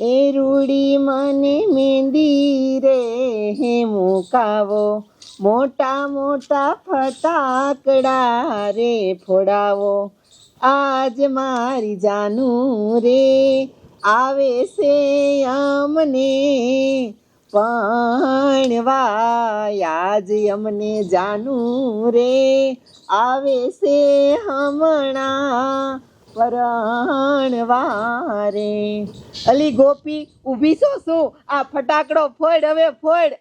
એ રૂડી મને મેંદી રે, હે મુકાવો. મોટા મોટા ફટાકડા રે ફોડાવો. આજ મારી જાનું રે, આવે છે અમને. પણ આજ અમને જાનું રે, આવે છે હમણાં. પરણવારે અલી ગોપી, ઊભી છો શું? આ ફટાકડો ફોડ, હવે ફોડ.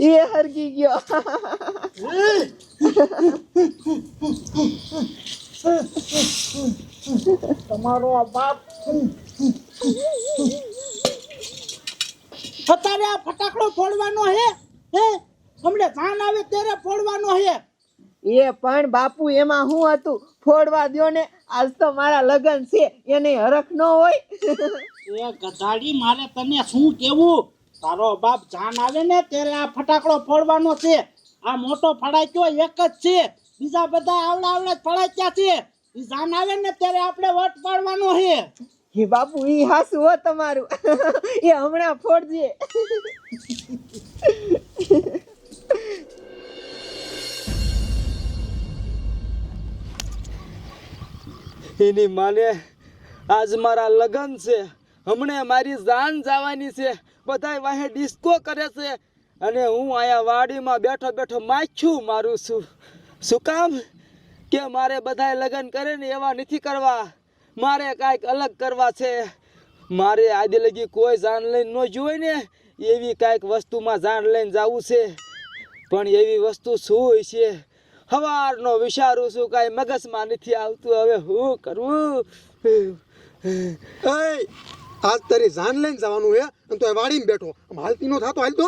એ હરકી ગયો. તમારો આ બાપ. અત્યારે આ ફટાકડો ફોડવાનો હે? હે? હમણે ધાન આવે ત્યારે ફોડવાનો હે? એ પણ બાપુ એમાં હું હતું? ફોડવા દ્યો ને. આજ તો મારા લગ્ન છે. એને હરખ ન હોય. એ ગધાડી મારે તને શું કેવું? તારો બાપ જાન આવે ને ત્યારે આ ફટાકડો ફોડવાનો છે. આ મોટો ફડાક્યો એક જ છે. બીજા બધા આવડા આવડા ફડાક્યા છે? એ જાન આવે ને ત્યારે આપણે વટ પાડવાનો છે. હે બાપુ ઈ હાસુ હો તમારું. એ હમણાં ફોડજે. એની માને આજ મારા લગ્ન છે. હમણે મારી જાન જવાની છે. બધાય વાહે ડિસ્કો કરે છે. અને હું અહીંયા વાડીમાં બેઠો બેઠો માછું મારું છું. શું કામ? કે મારે બધાય લગ્ન કરે ને એવા નથી કરવા. મારે કાંઈક અલગ કરવા છે. મારે આજે લગી કોઈ જાન લઈને ન જોઈ ને, એવી કાંઈક વસ્તુમાં જાણ લઈને જવું છે. પણ એવી વસ્તુ શું હોય છે? સવારનો વિચારું છું કાંઈ મગજમાં નથી આવતું? હવે શું કરવું આજ તારી જાન લઈને જવાનું હે અને તો વાડીમાં બેઠો. આમ હાલતી નો થતો હાલતો?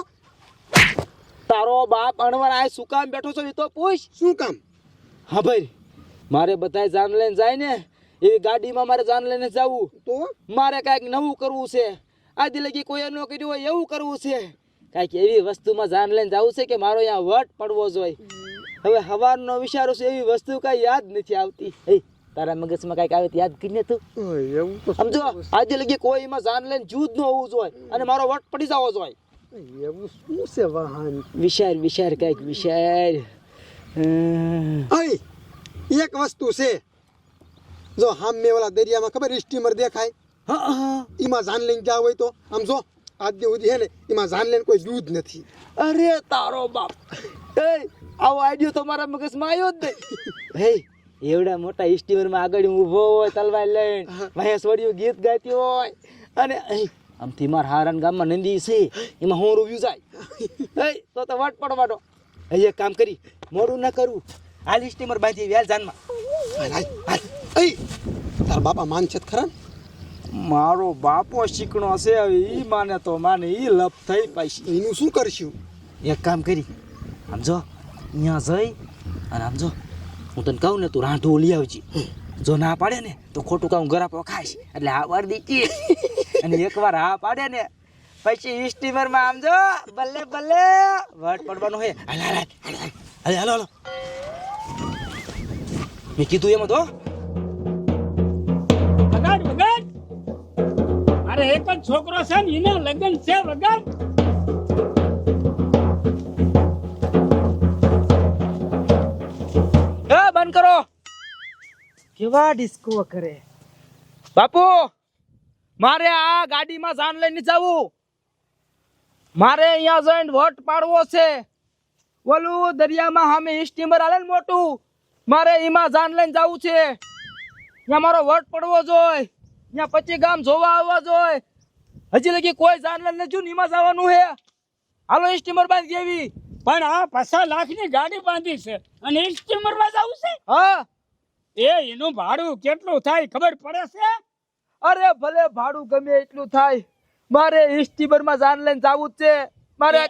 તારો બાપ અણવર આ શું કામ બેઠો છો એ તો પૂછ. શું કામ? હા ભાઈ મારે બધાય જાન લઈને જાય ને એવી ગાડીમાં મારે જાન લઈને જવું. તો? મારે કાંઈક નવું કરવું છે. આજે લગી કોઈ ન કર્યું હોય એવું કરવું છે. કાંઈક એવી વસ્તુમાં જાન લઈને જવું છે કે મારો અહીંયા વટ પડવો જોઈએ. હવે હવારનો વિચારો છે એવી વસ્તુ કાંઈ યાદ નથી આવતી. હે તારા મગજમાં કાંઈક આવે યાદ કરીને તું. એવું તો સમજો? આજે લગી કોઈ એમાં જાન લઈને જૂદ ન હોવું જોઈએ અને મારો વટ પડી જવો જોઈએ. એવું શું છે વાહન? વિચાર વિચાર કાંઈક વિચાર. એક વસ્તુ છે. જો હામે ઓલા દરિયામાં ખબર સ્ટીમર દેખાય? હા હા એમાં જાન લઈને ગયા હોય તો? આમ જો આજ સુધી હે ને એમાં જાન લઈને કોઈ જૂજ નથી. અરે તારો બાપ. એ આવો આઈડિયો તો મારા મગજમાં આવ્યો જ નહીં. હે એવડા મોટા સ્ટીમરમાં આગળ ઊભો હોય તલવાર લઈને મહેશ વડિયું ગીત ગાતી હોય. અને અહીં આમથી મારા હારાન ગામમાં નંદી છે એમાં હું રૂવ્યું જાય. એ તો તો વટ પડવાનો અહીં એક કામ કરી મોડું ના કરું. હાલ સ્ટીમર બાંધી વ્યાલ જાનમાં. તારા બાપા માન છે ખરા મારો બાપો શીખણો છે હવે ઈ માને તો માને ઈ લપ થઈ પાછી. એનું શું કરશું? એક કામ કરી આમ અહીંયા જઈ અને આમ જો, હું તને કહું ને તું રાંધું લઈ આવજી. જો ના પાડે ને, તો ખોટું કામ ગરાપો ખાઈશ એટલે હા વાર દીતી અને એકવાર હા પાડે ને, પછી સ્ટીમરમાં આમ જો, બલ્લે બલ્લે વટ પડવાનો હે. હાલ હાલ હાલ હાલ હાલ. મેં કીધું એમ તો મારે એક જ છોકરો છે ને, એના લગ્ન છે વગાડ. કેવા ડિસ્કો કરે બાપુ મારે આ ગાડીમાં જાન લઈને જવું. મારે અહીંયા જઈને વોટ પાડવો છે. ઓલું દરિયામાં સામે સ્ટીમર આલે ને મોટું. મારે એમાં જાન લઈને જવું છે. ત્યાં મારો વોટ પડવો જોઈએ ત્યાં પછી ગામ જોવા આવવા જોઈએ હજી લગી કોઈ જાન લઈને નથી ને એમાં જવાનું હે. હાલો સ્ટીમર બાંધી દેવી. પણ આ પચાસ લાખની ગાડી બાંધી છે. અને સ્ટીમરમાં જવું છે? હા. એ એનું ભાડું કેટલું થાય ખબર પડે છે? અરે ભલે ભાડું ગમે એટલું થાય. મારે સ્ટીમરમાં જાન લઈને જવું જ છે. મારે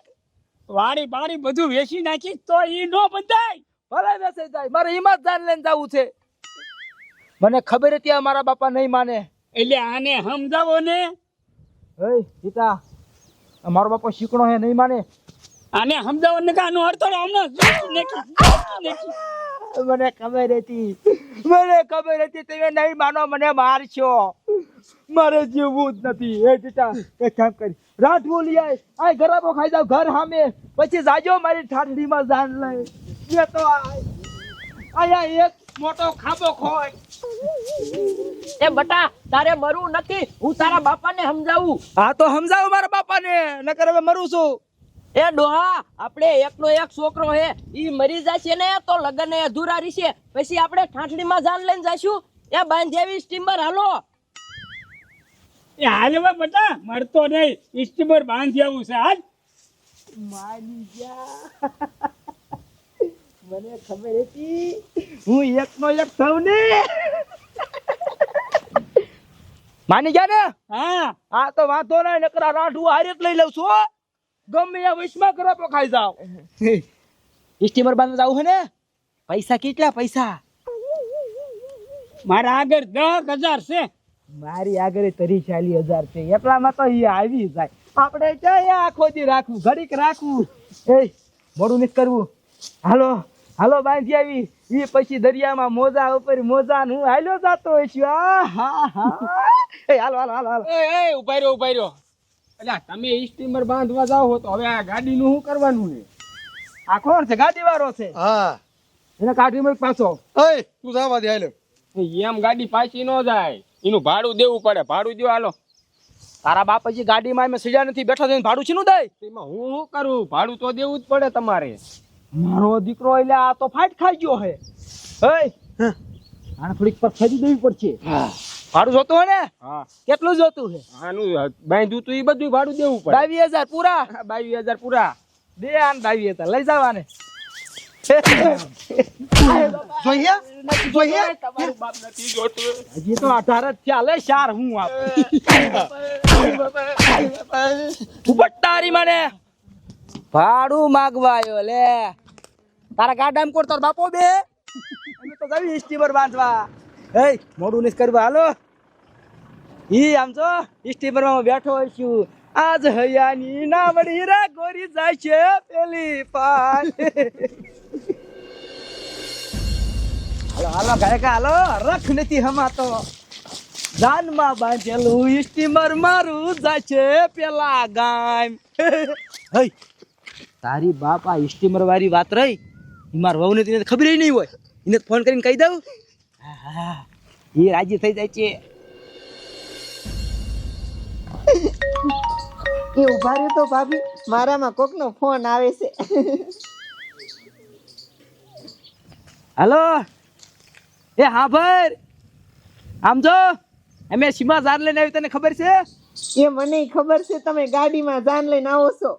વાડી બાડી બધું વેચી નાખી તો ઈ નો બંધાય. ભલે બેસે જાય. મારે એમાં જાન લઈને જવું છે. મને ખબર હતી મારા બાપા નહીં માને. એટલે આને સમજાવો ને. હે સીતા મારો બાપા શીકણો હે નહીં માને? આને સમજાવો ને કે આનો અર્થ હમણાં જોઈ નાખી. મને ખબર હતી. મને ખબર હતી તમે નહીં માનો મને મારશો. મારે જીવવું જ નથી. એ ટીટા એક કામ કરી. રાઠવું લઈ આય. આ ગરાબો ખાઈ જાવ ઘર સામે. પછી જાજો મારી ઠાઠડીમાં જાન લઈ. એ તો આય. આયા એક મોટો ખાબો ખોય. એ બટા તારે મરવું નથી. હું તારા બાપાને સમજાવું. હા તો સમજાવું મારા બાપાને. નકર હવે મરું છું. એ ડોહા આપણે એકનો એક છોકરો હે ઈ મરી જશે ને તો લગન અધૂરા રહેશે. પછી આપણે ઠાઠડીમાં જાન લઈને જશું. એ બાંધેવી સ્ટીમર હાલો. એ હાલ હવે બટા મળતો નહીં. સ્ટીમર બાંધી આવું છે હાલ. માની જા. મને ખબર હતી. હું એકનો એક થઉં ને. માની ગયા ને? હા. હા તો વાંધો નહીં નકરા રાઠું હારે જ લઈ લઉં છું હો. ગમે એ વિશ્વા કરો ખાઈ જાવ સ્ટીમર બાંધવા જાવ હે ને? પૈસા કેટલા પૈસા? મારા આગળ દસ હજાર છે. મારી આગળ તરી ચાલી હજાર છે. એટલામાં તો એ આવી જાય. આપણે ક્યાં આખો દી રાખવું? ઘડીક રાખવું. એ મોડું નથી કરવું. હાલો હાલો બાંધી આવી. એ પછી દરિયામાં મોજા ઉપર મોજા હું હાલ્યો જાતો હોય છું. હા હાલો હાલો હાલો હાલો. એ એ ઊભા રહ્યો ઊભા રહ્યો. એટલે તમે સ્ટીમર બાંધવા હો તો હવે આ ગાડીનું શું કરવાનું ને આ કોણ છે? ગાડી વાળો છે? હા. એને કાઢી મળી પાછો. એ તું જવા દે હાલો એમ ગાડી પાછી ન જાય. એનું ભાડું દેવું પડે. ભાડું દો હાલો. તારા બાપાજી ગાડીમાં એમ સીડા નથી બેઠો થઈને ભાડું છીનું દે? એમાં હું શું કરું? ભાડું તો દેવું જ પડે તમારે. મારો દીકરો એટલે આ તો ફાટ ખાઈ ગયો હે. હે. આને થોડીક પર ફેરી દેવી પડશે. ભાડું જોતું હોય ને? હા. કેટલું જોતું છે? આનું બાંધ્યું તું એ બધું ભાડું દેવું પડે. બાવીસ હજાર પૂરા? બાવીસ હજાર પૂરા. દે આને બાવીસ હજાર લઈ જવાને. જોઈએ? જોઈએ? તમારું બાપ નથી જોતું હજી તો અઢાર જ ચાલે ચાર હું આપ. મને. ભાડું માગવા આવ્યો લે. તારા ગાડામાં કોણ તાર બાપો બે? અમે તો જવી સ્ટીમર બાંધવા. એ મોડું નિસ કરવા. હાલો. ઈ આમ છો સ્ટીમરમાં બેઠો છું. આજ હૈયાની ના વળી રે, ગોરી જાય છે પેલી પાન હાલો હાલો, ગાયકા, હાલો. રખ નથી હમાતો જાનમાં બાંધેલું સ્ટીમર મારું જાય છે પેલા ગામ. હઈ તારી બાપ આ સ્ટીમર વાળી વાત રહી. માર વહુને તેને ખબર નહીં હોય. એને ફોન કરીને કહી દઉં. એ રાજી થઈ જાય છે. એ ઊભા રહ્યો તો ભાભી મારામાં કોકનો ફોન આવે છે. હાલો? એ હા ભાઈ. આમ જો અમે સીમા જાન લઈને આવી તને ખબર છે? એ મને ખબર છે તમે ગાડીમાં જાન લઈને આવો છો.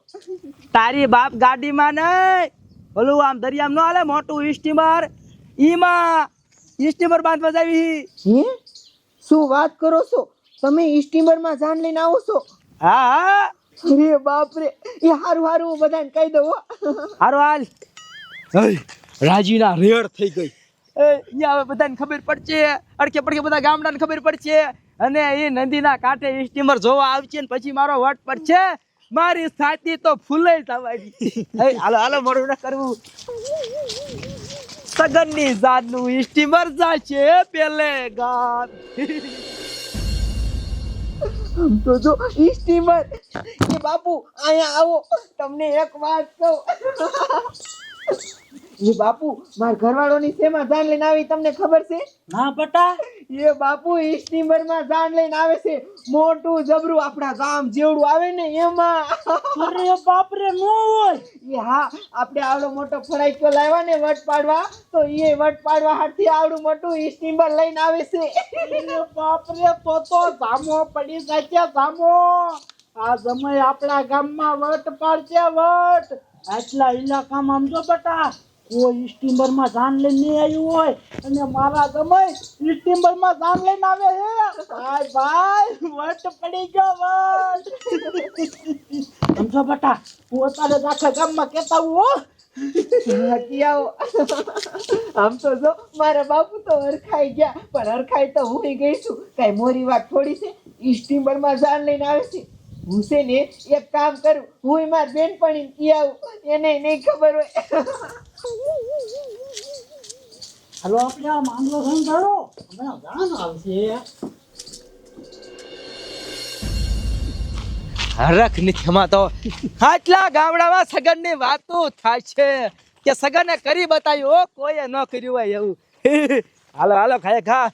તારી બાપ ગાડીમાં નહીં. ઓલું આમ દરિયામાં ન હાલે મોટું સ્ટીમર ઈમાં સ્ટીમર બાંધ જાવી હે. શું વાત કરો છો? તમે સ્ટીમરમાં જાન લઈને આવો છો? હા હા. અરે બાપ રે એ હારું હારું હું બધાને કહી દઉં હારું હારો હાલ. રાજીના રેડ થઈ ગઈ. એ અહીંયા હવે બધાને ખબર પડશે. અડકે પડકે બધા ગામડાને ખબર પડશે. અને એ નદીના કાંઠે સ્ટીમર જોવા આવશે ને પછી મારો વટ પડશે. મારી સાથી તો ફૂલે થવાની હાલો હાલો મારું ના કરવું. સગનની જાતનું સ્ટીમર જાશે પેલે આમ તો જો સ્ટીમર કે બાપુ, અહીંયા આવો, તમને એક વાત કહું. એ બાપુ મારા ઘરવાળોની શેમાં જાન લઈને આવી તમને ખબર છે? ના બટા એ બાપુ ઈ સ્ટીમરમાં જાન લઈને આવે છે. મોટું જબરું આપણા ગામ જેવડું આવે ને એમાં. અરે બાપ રે નો હોય. એ હા આપણે આવડો મોટો ફળાઈકો લાવ્યા ને વટ પાડવા તો એ વટ પાડવા હાથી આવડું મોટું ઈ સ્ટીમર લઈને આવે છે. બાપ રે તો તો ધામો પડી જાય છે ધામો. આ સમય આપણા ગામમાં વટ પાડશે વટ. આટલા ઇલાકામાં આમ જો બટા કોઈ સ્ટીમરમાં જાન લઈને નહીં આવ્યું હોય અને મારા ગમે સ્ટીમરમાં જાન લઈને આવે હે. ભાઈ ભાઈ, વટ પડી ગયો વટ. સમજો બટા, હું અત્યારે આખા ગામમાં કહેતા હું. હો આમ તો જો, મારા બાપુ તો હરખાઈ ગયા, પણ હરખાઈ તો હું ગઈ છું. કઈ મોરી વાત થોડી છે? સ્ટીમરમાં જાન લઈને આવે છે? હું છે ને એક કામ કરું હું મારી બેનપણી કી આવું એને નહીં ખબર હોય. હલો આપણે આ માંગલો સંભાળો હમણાં જાન આવશે. હરખ નથી અમાતો આટલા ગામડામાં સગનની વાતો થાય છે કે સગને કરી બતાવ્યું ઓ કોઈએ ન કર્યું હોય એવું. હાલો હાલો ખાય ખા.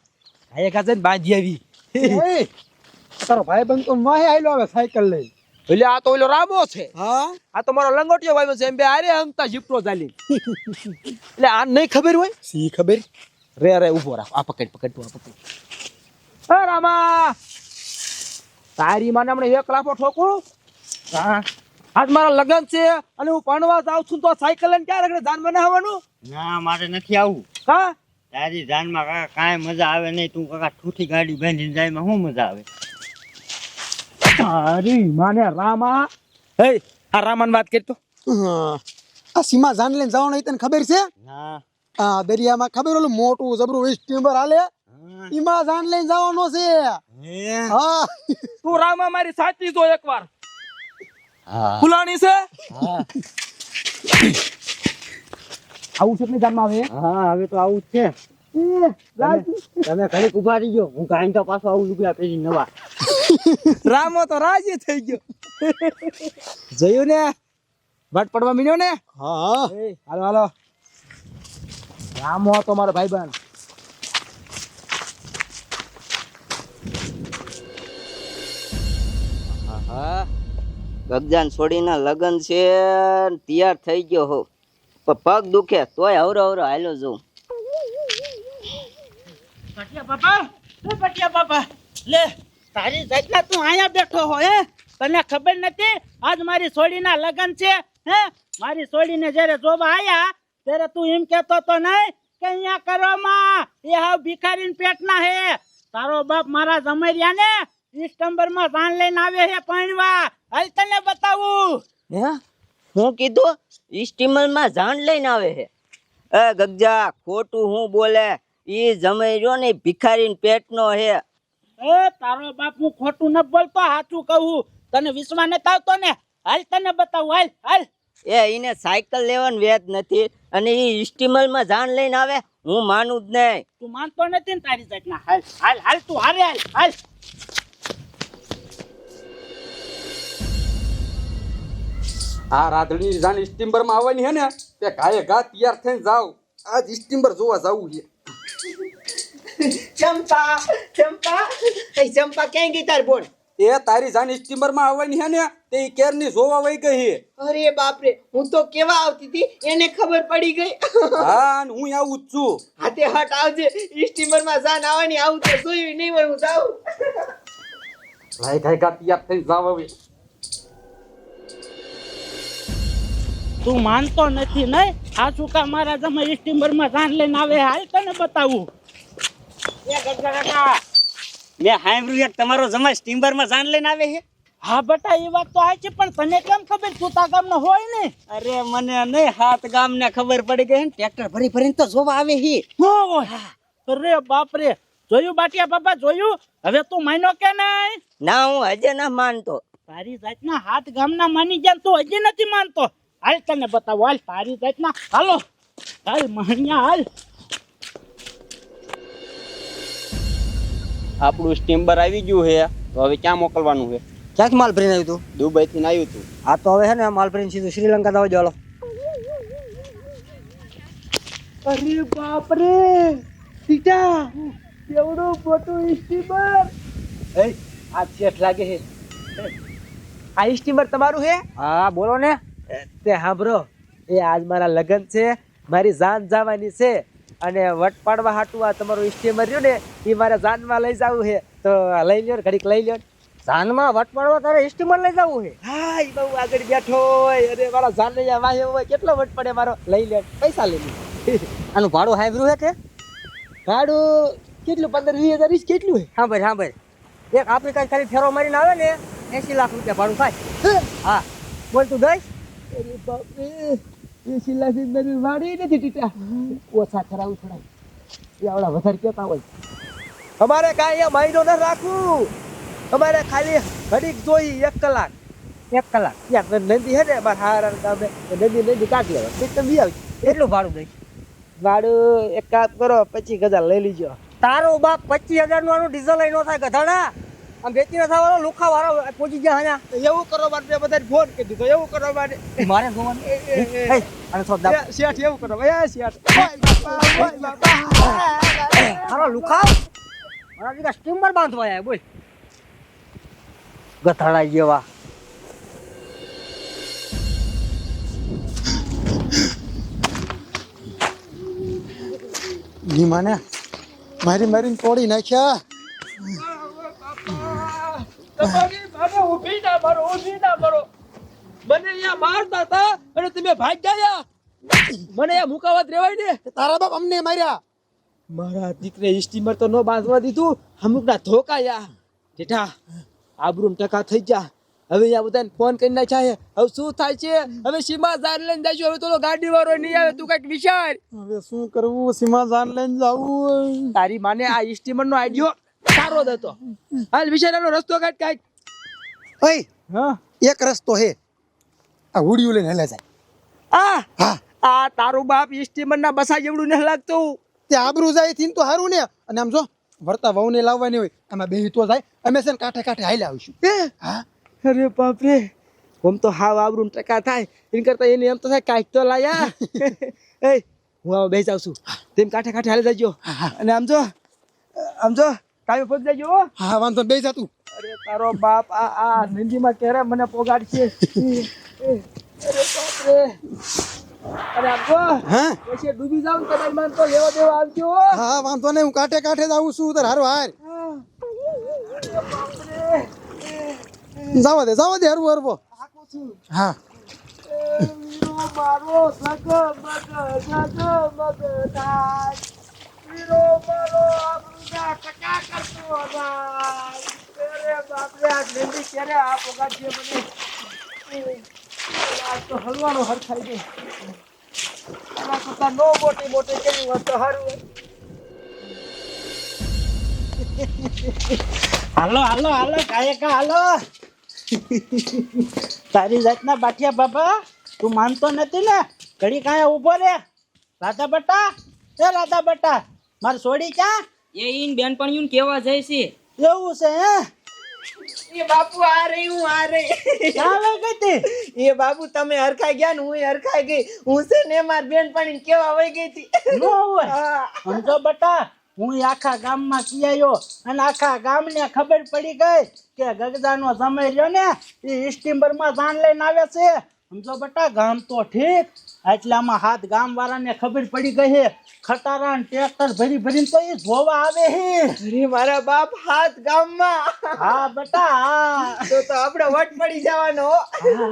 ખાય ખા જઈને બાંધી આવી. તારો ભાઈ બંધ તો માહે આયલો આવે સાયકલ લઈ એટલે આ તો ઓલો રાબો છે. હા? આ તો મારો લંગોટિયો ભાઈ છે એમ બે આરે હમતા જીપતો ચાલી એટલે આ નહીં ખબર હોય? સી ખબર? રે રે ઊભો રાખ. આ પકડ પકડ તું આ પકડ. અ રામા! તારી માને હમણે એક લાફો ઠોકું? હા. આજ મારા લગન છે અને હું ભણવા જાઉં છું તો સાયકલ લઈને ક્યાં રગડે? જાન બનાવવાનું ના મારે નથી આવું હા? તારી જાનમાં કાકા કાંઈ મજા આવે નહીં. તું કાકા ઠૂઠી ગાડી બાંધીને જાય માં શું મજા આવે? તારી માને રામા. હે આ રામાન વાત કરતો આ સીમા જાન લઈને જવાનું તને ખબર છે? ના. આ દરિયામાં ખબર ઓલું મોટું જબરું સ્ટીમર હાલે? ઈમાં જાન લઈને જવાનો છે. હા? તું રામા મારી સાચી જો એકવાર. ફુલાણી છે? આવું છે જાનમાં હા હવે તો આવું જ છે. તમે ઘડીક ઊભા રહી ગયો હું કાંઈ તો પાછો આવું લુગડા પહેરી નવા. રામો તો રાજી થઈ ગયો. જોયું ને? વાટ પડવા મીન્યો ને? હા. હાલો હાલો. રામો તો મારો ભાઈ હા ગગજાન છોડીના લગન છે તૈયાર થઈ ગયો હો. પણ પગ દુખે તોય હવરો હવરો હાલ્યો જઉં. પટિયા પાપા પટિયા પાપા લે. તારી જાતના તું અહીંયા બેઠો હો હે? તને ખબર નથી? આજ મારી સોડીના લગન છે, હે? મારી સોડીને જ્યારે જોવા આયા, ત્યારે તું એમ કહેતો તો નહીં કે અહીંયા કરવામાં એ હાવ ભિખારીન પેટના હે. તારો બાપ મારા જમરિયા ને ડિસ્ટમ્બરમાં જાન લઈને આવે હે પાણવા હાલ તને બતાવું. હે? હું કીધું સ્ટીમરમાં જાણ લઈને આવે હે. એ ગગજા, ખોટું હું બોલે, ઈ જમાઈ રહ્યો ને ભિખારીન પેટનો હે. એ તારો બાપ હું ખોટું ન બોલતો સાચું કહું. તને વિશ્વા નથી આવતો ને? હાલ તને બતાવું હાલ હાલ. એ એને સાયકલ લેવાનું વેદ નથી અને એ સ્ટીમરમાં જાણ લઈને આવે હું માનું જ નહીં. તું માનતો નથી ને તારી જાતના? હાલ હાલ હાલ તું હારે હાલ હાલ. આ રાધડી જાન સ્ટીમ્બરમાં આવવાની હે ને તે ગાયે ગા તૈયાર થઈને જાવ. આજ ઇસ્ટિમ્બર જોવા જવું છે. ચંપા ચંપા એ ચંપા ક્યાં ગઈ તાર બોલ? એ તારી જાન સ્ટીમ્બરમાં આવવાની હે ને તે કેરની જોવા વઈ ગઈ અરે બાપ રે હું તો કેવા આવતી હતી એને ખબર પડી ગઈ. હા અને હું આવું જ છું. હાથે હટ આવજે સ્ટીમરમાં જાન આવવાની આવું તો જોયું નહીં હોય હું જાઉં. લાઈ ગાય ગા તૈયાર થઈ જાવ હવે. તું માનતો નથી નહીં? આ સુકા મારા તમે સ્ટીમરમાં જાન લઈને આવે? હાલ તને બતાવું. મેં સાંભળ્યું એક તમારો જમાઈ સ્ટીમ્બરમાં જાન લઈને આવે છે? હા બટા એ વાત તો આ છે પણ તને કેમ ખબર? તું તા ગામનો હોય ને? અરે મને નહીં હાથ ગામને ખબર પડી ગઈ ને ટ્રેક્ટર ભરી ભરીને તો જોવા આવે હી અરે બાપ રે. જોયું બાટિયા બાપા જોયું? હવે તું માન્યો કે નહીં? ના હું હજે ના માનતો. તારી જાતના હાથ ગામના માની ગયા તું હજી નથી માનતો. હાલ તને બતાવો હાલ તારી જાતના. હાલો. હાલ મહણિયા હાલ. આપણું સ્ટીમ્બર આવી ગયું છે તો હવે ક્યાં મોકલવાનું છે? ક્યાંથી માલ ભરીને આવ્યું તું? દુબઈ થી આવ્યું હતું આ તો હવે છે ને માલ ભરીને સીધું શ્રીલંકા જવા ચાલો અરે બાપ રે સીતા કેવડો મોટો સ્ટીમર! એ આ શેઠ લાગે છે. આ સ્ટીમર તમારું છે? હા બોલો ને. તે સાંભળો એ આજ મારા લગ્ન છે મારી જાન જવાની છે. અને વટ પાડવા હાટું આ તમારું સ્ટીમર રહ્યું ને એ મારે જાનમાં લઈ જવું છે તો લઈ લ્યો ને ઘડીક લઈ લ્યો. જાનમાં વટ પાડવા તારે સ્ટીમર લઈ જવું છે હા એ બહુ આગળ બેઠો હોય. અરે મારા જાન અહીંયા વાહે હોય. કેટલો વટ પડે મારો? લઈ લે પૈસા લઈ લે આનું ભાડું હાંભળ્યું છે કે? ભાડું કેટલું? પંદર વીસ હજાર ઈસ કેટલું છે હા? ભાઈ હા ભાઈ એક આપણી કાંઈ ખાલી ફેરો મારીને આવે ને એસી લાખ રૂપિયા ભાડું થાય. હા? બોલ તું દઈશ વાડી નથી ટીટા ઓછા કરાવું થોડા એ આવડા વધારે કહેતા હોય. અમારે કાંઈ અહીંયા મહિનો ન રાખવું. અમારે ખાલી ઘડીક જોઈ એક કલાક. એક કલાક. ત્યાં નદી હે ને હારા ગામે. નદી નદી કાઢી આવે તે આવી કેટલું ભાડું દઈશ ભાડું એક કામ કરો પચીસ હજાર લઈ લીજો. તારો બાપ પચીસ હજારનું આનું ડીઝલ લઈ નો થાય ગધાડા. આમ વેચી ન થવાનો લુખા વાળો પહોંચી ગયા હanya એવું કરો માટે બધા બધાને ફોન કરી દીધો એવું કરવા માટે. મારે જોવાનું અને થોડ શેઠ એવું કરો. એ શેઠ. હારો બાપા, ઓય બાપા. તારો લુખા. મારા દીકરા સ્ટીમર બાંધવા આવ્યા બોલ. ગથાડા જેવા. ની માને મારી મારીને તોડી નાખ્યા. તમારી મને ઊભી ના મારો ઊભી ના મારો. મને અહીંયા મારતા હતા અને તમે ભાગ્યા મને અહીંયા મુકાવત રેવાય ને. તારા બાપ અમને માર્યા. મારા દીકરે સ્ટીમર તો નો બાંધવા દીધું અમુકના ધોકાયા જેઠા આબરૂમ ટકા થઈ ગયા. હવે આ બધાને ફોન કરી નાખ્યા હવે શું થાય છે? હવે સીમા જાન લઈને જઈશું હવે તો ગાડી વાળો નહીં આવે તું કંઈક વિચાર. હવે શું કરવું? સીમા જાન લઈને જાવું. તારી માને આ સ્ટીમર નો આઈડિયો સારો જ હતો. હાલ વિચારવાનો રસ્તો કાઢ કાઢ. ઓય હા. એક રસ્તો હે. આ હુડિયું લઈને હેલે જાય. આ? હા. આ તારું બાપ સ્ટીમર ના બસા જેવડું ન લાગતું. તે આબરૂ જાય થી તો સારું ને. અને આમ જો વર્તા વહુને લાવવાની હોય આમાં બેહી તો જાય. અમે છે ને કાંઠે કાંઠે હાલ્યા આવીશું. હા? અરે બાપ રે આમ તો હાવ આબરૂ ટકા થાય. એન કરતા એને એમ તો થાય કાંઈક તો લાયા એ હું આવા બેસી જાઉં છું. તેમ કાંઠે કાંઠે હાલી જજો. અને આમ જો આમ જો ટાઈમે પહોંચી જજો હો. વાંધો બે જાતું અરે તારો બાપ આ આ નંદીમાં ક્યારે મને પોગાડશે? અરે બાપ રે. અરે આમ હા? પછી ડૂબી જાવ ને તમારી મને તો લેવા દેવા આવજો હો. વાંધો નહીં હું કાંઠે કાંઠે જ આવું છું તાર હારો હાર. જવા દે જવા દે હરવો હરવો. હા. મારો સગમગ જગમગ થાય. વીરો મારો આબરૂના હલવાનો. આના કરતાં નો મોટી મોટી કરી હોત તો હારું. હાલો હાલો હાલો કાયકા હાલો તારી જાતના બાટિયા બાબા, તું માનતો નથી ને ઘડી કાંઈ ઊભો રે રાધા બટા, એ રાધા બટા, મારે સોડી ક્યાં એ ઈન બેનપણીયું કેવા જાય છે? એવું છે હે? એ બાપુ આ રહી હું આ રહી ચાલો કતે એ બાપુ તમે હરખાઈ ગયા ને હું હરખાઈ ગઈ. હું છે ને માર બેન પાણી કેવા હોય ગઈ હતી? નો હોય. સમજો બટા હું આખા ગામમાં કિયાયો અને આખા ગામને ખબર પડી ગઈ કે ગગદાનો સમય રહ્યો ને એ સ્ટીમરમાં જાન લઈને આવે છે. સમજો બટા ગામ તો ઠીક. એટલામાં હાથ ગામ વાળાને ખબર પડી ગઈ હે ખટારા ટ્રેક્ટર ભરી ભરીને તો એ જોવા આવે હે અરે મારા બાપ હાથ ગામમાં. હા બટા તો તો આપણે વટ પડી જવાનો.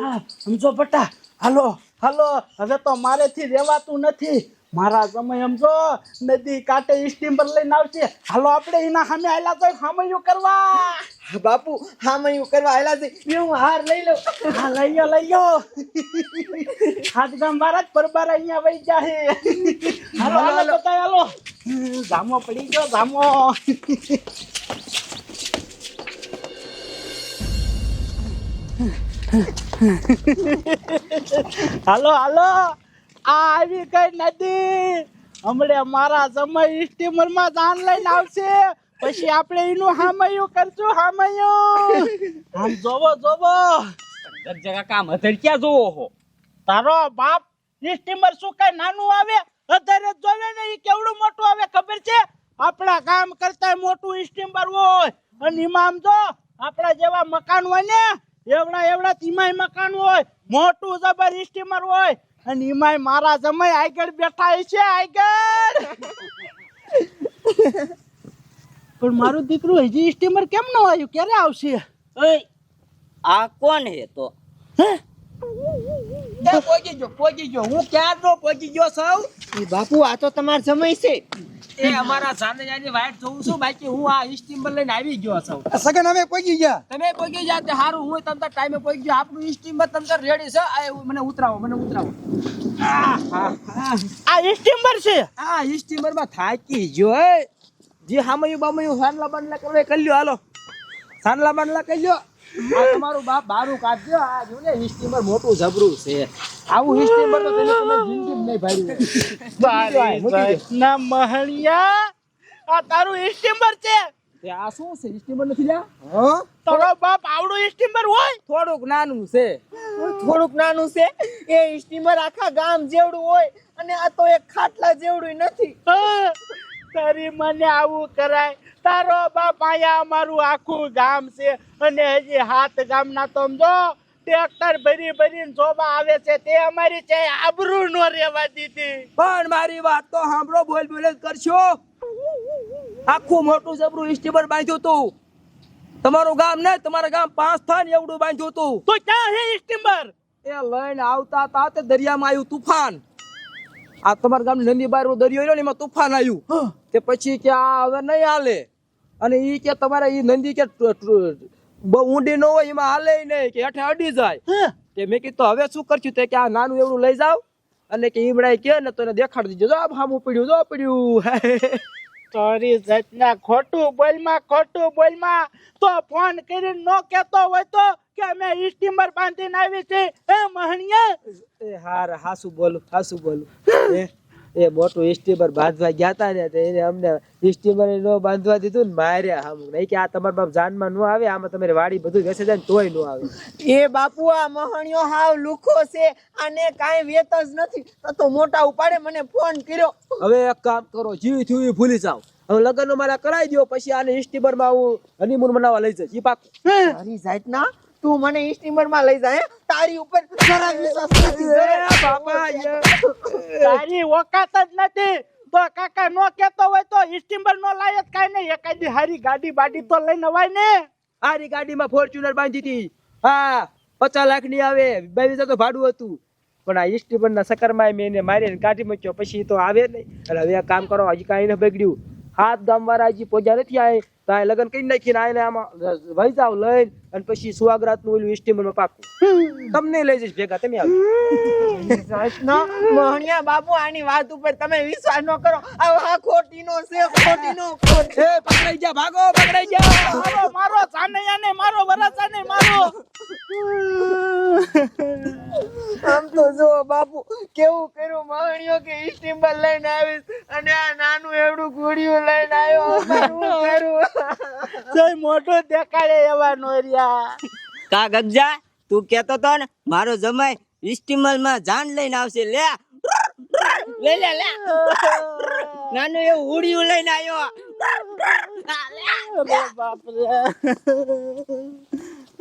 હા, સમજો બટા. હાલો હાલો. હવે તો મારેથી રહેવાતું નથી. મારા સમય સમજો નદી કાંઠે સ્ટીમર લઈને આવશે. હાલો આપણે એના સામે આયલા તો સામયું કરવા. બાપુ હા મયું કરવા આયલા છે. હું હાર લઈ લઉં. હા લઈ લો લઈ લો હાથ ગામ જ પરબાર અહીંયા વહી જાય હાલો હાલો બતાય હાલો. જામો પડી ગયો જામો હાલો હાલો. આવી કઈ નદી હમણે મારા સમય સ્ટીમરમાં જાન લઈને આવશે. પછી આપણે એનું હામયું કરશું હામયું. આમ જોવો જોવો. જગા કામ અધર ક્યાં જોવો હો? તારો બાપ સ્ટીમર શું કઈ નાનું આવે? અધર જ જોવે ને એ કેવડું મોટું આવે ખબર છે? આપણા કામ કરતા મોટું સ્ટીમર હોય. અને એમાં જો આપણા જેવા મકાન હોય ને એવડા એવડા તીમાય મકાન હોય મોટું જબર સ્ટીમર હોય. અને એમાંય મારા જમાઈ આગળ બેઠા છે આગળ. પણ મારું દીકરું હજી સ્ટીમર કેમ ન આવ્યું? ક્યારે આવશે? ઓય આ કોણ હે તો? પહોંચી ગયો ગયો. હું ક્યારનો પહોંચી ગયો સૌ? બાપુ આ તો તમારો સમય છે. એ અમારા સાનેજાની વાઈટ જોઉં છું બાકી હું આ સ્ટીમર લઈને આવી ગયો છું. સગન અમે પહોંચી ગયા? તમે પહોંચી જાતે સારું હું તમને ટાઈમે પહોંચી ગયો. આપણું સ્ટીમર તમને રેડી છે. આ મને ઉતરાવો મને ઉતરાવો. આ સ્ટીમર છે? આ સ્ટીમરમાં થાકી ગયો જે હામયું બામયું સાનલા બાનલા કરવા કરી લ્યો હાલો. સાનલા બાનલા કરી લ્યો. આ તમારું બાપ બારું કાઢજો. આ જો ને સ્ટીમર મોટું જબરું છે. આવું સ્ટીમર તો તમે જિંદગીમાં નહીં ભાડ્યું. બારી ના મહણિયા આ તારું સ્ટીમર છે? એ આ શું છે? સ્ટીમર નથી લ્યા? હા? તારો બાપ આવડું સ્ટીમર હોય? થોડુંક નાનું છે. થોડુંક નાનું છે? એ સ્ટીમર આખા ગામ જેવડું હોય અને આ તો એક ખાટલા જેવડું નથી. તારી મને આવું કરાય. તારો બાપ અહીંયા અમારું આખું ગામ છે અને હજી હાથ ગામના તમજો ટ્રેક્ટર ભરી ભરીને જોવા આવે છે તે અમારી છે આબરૂ નો રેવા દીધી. પણ મારી વાત તો સાંભળો બોલ બોલ કરશો. આખું મોટું જબરું સ્ટીમર બાંધ્યું હતું તમારું ગામ ને તમારા ગામ પાંચ થાન એવડું બાંધ્યું હતું તો ક્યાં હે સ્ટીમર એ લઈને આવતા હતા તે દરિયામાં આવ્યું તુફાન. આ તમારા ગામ નદી બાર દરિયો રહ્યો ને એમાં તુફાન આવ્યું તે પછી કે આ હવે નહીં હાલે. અને ઈ કે તમારે ઈ નદી કે બહુ ઊંડી ન હોય એમાં હાલે નહીં કે હેઠે અડી જાય. કે મેં કીધું હવે શું કરશું? તે કે આ નાનું એવડું લઈ જાવ અને કે ઈમડાઈ કે ને તો એને દેખાડી દીજો. જો આ સામું પડ્યું જો પડ્યું. તારી જાતના ખોટું બોલમાં ખોટું બોલમાં. તો ફોન કરીને નો કેતો હોય તો કે અમે સ્ટીમર બાંધીને આવી છે. એ મહણિયા એ હાર હાસુ બોલું હાસુ બોલું. એ મોટું સ્ટીમર બાંધવા ગયા હતા ને એને અમને સ્ટીમર ન બાંધવા દીધું ને માર્યા હમ. નહીં કે આ તમારા બાપ જાનમાં ન આવે આમાં તમારી વાડી બધું વેસે જાય ને તોય ન આવે. એ બાપુ આ મહણિયો હાવ લુખો છે આને કાંઈ વેત જ નથી. તો મોટા ઉપાડે મને ફોન કર્યો. હવે એક કામ કરો જીવી થયું ભૂલી જાવ હવે લગ્ન મારા કરાવી દો પછી આને સ્ટીમરમાં હું હનીમૂન મનાવવા લઈ જઈશ. એ પાક. તારી જાતના? તું મને સ્ટીમરમાં લઈ જાય તારી ઉપર જરા વિશ્વાસ નથી બાપા તારી ઓકાત જ નથી. તો કાકા નો કેતો હોય તો સ્ટીમર નો લાયક કાઈ નહીં. એકાદી હારી ગાડી બાડી તો લઈને અવાય ને. હારી ગાડીમાં ફોર્ચ્યુનર બાંધી હતી હા પચાસ લાખની આવે બે હજાર તો ભાડું હતું. પણ આ સ્ટીમર ના સકરમાં મેં એને મારીને કાઢી મૂક્યો પછી તો આવે નહીં. અને હવે આ કામ કરો હજી કાંઈ ન બગડ્યું. હાથ ગામ વાળા હજી પોજા નથી આવે તો આ લગ્ન કરી નાખીને આને આમાં વહી જાવ લઈને અને પછી સુવાગરાતનું ઓલું સ્ટીમરમાં પાકું. તમને લઈ જઈશ ભેગા તમે આવો. મહણિયા બાપુ આની વાત ઉપર તમે વિશ્વાસ ન કરો. આ ખોટીનો છે ખોટીનો ખોટ. છે પકડાઈ જા ભાગો પકડાઈ જા. મારો મારો જાનૈયા ને મારો વરસા ને મારો. આમ તો જો બાપુ કેવું કર્યું માણ્યો કે સ્ટીમર લઈને આવીશ અને આ નાનું એવડું ઘોડિયું લઈને આવ્યો. કરું જય મોટો દેખાડે એવા નોરિયા કા ગજા તું કેતો તો ને મારો જમાઈ સ્ટીમરમાં જાન લઈને આવશે. લે લે લે લે. નાનું એવું ઉડિયું લઈને આવ્યો. બાપ રે